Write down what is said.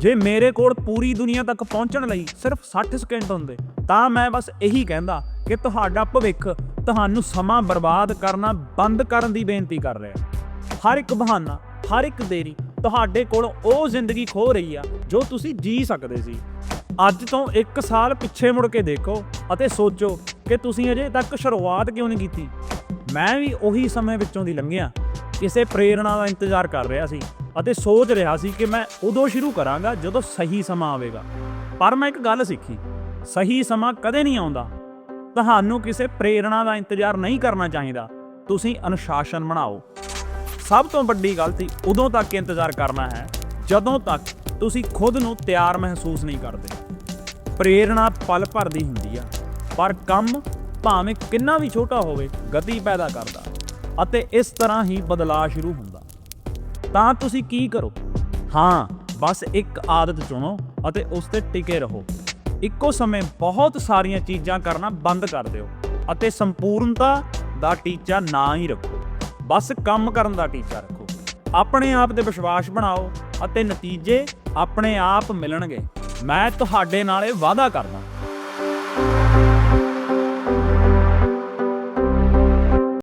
ਜੇ ਮੇਰੇ ਕੋਲ ਪੂਰੀ ਦੁਨੀਆ ਤੱਕ ਪਹੁੰਚਣ ਲਈ ਸਿਰਫ 60 ਸਕਿੰਟ ਹੁੰਦੇ, ਤਾਂ ਮੈਂ ਬਸ ਇਹੀ ਕਹਿੰਦਾ ਕਿ ਤੁਹਾਡਾ ਭਵਿੱਖ ਤੁਹਾਨੂੰ ਸਮਾਂ ਬਰਬਾਦ ਕਰਨਾ ਬੰਦ ਕਰਨ ਦੀ ਬੇਨਤੀ ਕਰ ਰਿਹਾ ਹਰ ਇੱਕ ਬਹਾਨਾ, ਹਰ ਇੱਕ ਦੇਰੀ ਤੁਹਾਡੇ ਕੋਲ ਉਹ ਜ਼ਿੰਦਗੀ ਖੋ ਰਹੀ ਆ ਜੋ ਤੁਸੀਂ ਜੀ ਸਕਦੇ ਸੀ। ਅੱਜ ਤੋਂ 1 ਸਾਲ ਪਿੱਛੇ ਮੁੜ ਕੇ ਦੇਖੋ ਅਤੇ ਸੋਚੋ ਕਿ ਤੁਸੀਂ ਅਜੇ ਤੱਕ ਸ਼ੁਰੂਆਤ ਕਿਉਂ ਨਹੀਂ ਕੀਤੀ। ਮੈਂ ਵੀ ਉਹੀ ਸਮੇਂ ਵਿੱਚੋਂ ਦੀ ਲੰਘਿਆ, ਕਿਸੇ ਪ੍ਰੇਰਣਾ ਦਾ ਇੰਤਜ਼ਾਰ ਕਰ ਰਿਹਾ ਸੀ। ਅਤੇ ਸੋਚ ਰਿਹਾ ਸੀ ਕਿ ਮੈਂ ਉਦੋਂ ਸ਼ੁਰੂ ਕਰਾਂਗਾ ਜਦੋਂ ਸਹੀ ਸਮਾਂ ਆਵੇਗਾ। ਪਰ ਮੈਂ ਇੱਕ ਗੱਲ ਸਿੱਖੀ, ਸਹੀ ਸਮਾਂ ਕਦੇ ਨਹੀਂ ਆਉਂਦਾ। ਤੁਹਾਨੂੰ ਕਿਸੇ ਪ੍ਰੇਰਣਾ ਦਾ ਇੰਤਜ਼ਾਰ ਨਹੀਂ ਕਰਨਾ ਚਾਹੀਦਾ। ਤੁਸੀਂ ਅਨੁਸ਼ਾਸਨ ਬਣਾਓ। ਸਭ ਤੋਂ ਵੱਡੀ ਗਲਤੀ ਉਦੋਂ ਤੱਕ ਇੰਤਜ਼ਾਰ ਕਰਨਾ ਹੈ, ਜਦੋਂ ਤੱਕ ਤੁਸੀਂ ਖੁਦ ਨੂੰ ਤਿਆਰ ਮਹਿਸੂਸ ਨਹੀਂ ਕਰਦੇ। ਪ੍ਰੇਰਣਾ ਪਲ ਭਰ ਦੀ ਹੁੰਦੀ ਆ, ਪਰ ਕੰਮ ਭਾਵੇਂ ਕਿੰਨਾ ਵੀ ਛੋਟਾ ਹੋਵੇ, ਗਤੀ ਪੈਦਾ ਕਰਦਾ। ਅਤੇ ਇਸ ਤਰ੍ਹਾਂ ਹੀ ਬਦਲਾਅ ਸ਼ੁਰੂ ਹੁੰਦਾ। ਤਾਂ ਤੁਸੀਂ ਕੀ ਕਰੋ? ਹਾਂ, ਬਸ ਇੱਕ ਆਦਤ ਚੁਣੋ ਅਤੇ ਉਸ ਤੇ ਟਿਕੇ ਰਹੋ। ਇੱਕੋ ਸਮੇਂ ਬਹੁਤ ਸਾਰੀਆਂ ਚੀਜ਼ਾਂ ਕਰਨਾ ਬੰਦ ਕਰ ਦਿਓ ਅਤੇ ਸੰਪੂਰਨਤਾ ਦਾ ਟੀਚਾ ਨਾ ਹੀ ਰੱਖੋ। ਬਸ ਕੰਮ ਕਰਨ ਦਾ ਟੀਚਾ ਰੱਖੋ। ਆਪਣੇ ਆਪ ਤੇ ਵਿਸ਼ਵਾਸ ਬਣਾਓ ਅਤੇ ਨਤੀਜੇ ਆਪਣੇ ਆਪ ਮਿਲਣਗੇ। ਮੈਂ ਤੁਹਾਡੇ ਨਾਲ ਇਹ ਵਾਅਦਾ ਕਰਦਾ।